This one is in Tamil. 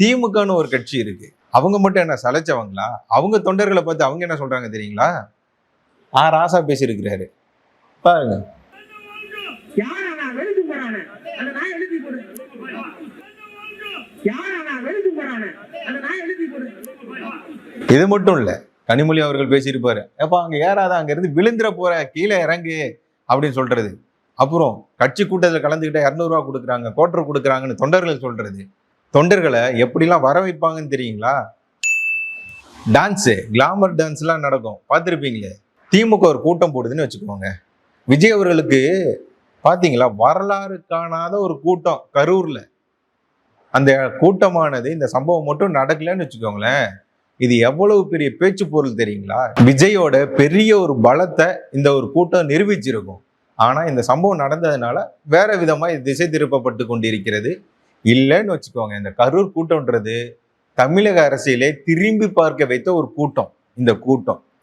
திமுகன்னு ஒரு கட்சி இருக்கு. அவங்க மட்டும் என்ன சலைச்சவங்களா அவங்க தொண்டர்களை பார்த்து அவங்க என்ன சொல்றாங்க தெரியுங்களா? ஆ ராசா பேசியிருக்கிறாரு. பாருங்க. இது மட்டும் இல்ல கனிமொழி அவர்கள் பேசியிருப்பாரு. ஏப்பா அங்க ஏறாத அங்க இருந்து விழுந்துற போற கீழே இறங்கு அப்படின்னு சொல்றது. அப்புறம் கட்சி கூட்டத்தில் கலந்துக்கிட்ட இரநூறுவா கொடுக்குறாங்க கோட்டர் கொடுக்குறாங்கன்னு தொண்டர்கள் சொல்றது. தொண்டர்களை எப்படிலாம் வர வைப்பாங்கன்னு தெரியுங்களா? டான்ஸு கிளாமர் டான்ஸ்லாம் நடக்கும். பார்த்துருப்பீங்களே? திமுக ஒரு கூட்டம் போடுதுன்னு வச்சுக்கோங்க. விஜய் அவர்களுக்கு பார்த்தீங்களா? வரலாறு காணாத ஒரு கூட்டம் கரூரில். அந்த கூட்டமானது இந்த சம்பவம் மட்டும் நடக்கலன்னு வச்சுக்கோங்களேன். இது எவ்வளவு பெரிய பேச்சு பொருள் தெரியுங்களா? விஜயோட பெரிய ஒரு பலத்தை இந்த ஒரு கூட்டம் நிரூபிச்சிருக்கும். ஆனால் இந்த சம்பவம் நடந்ததுனால வேற விதமாக இது திசை திருப்பப்பட்டு கொண்டிருக்கிறது. இல்லைன்னு வச்சுக்கோங்க. இந்த கரூர் கூட்டம்ன்றது தமிழக அரசியலே திரும்பி பார்க்க வைத்த ஒரு கூட்டம். இந்த கூட்டம்.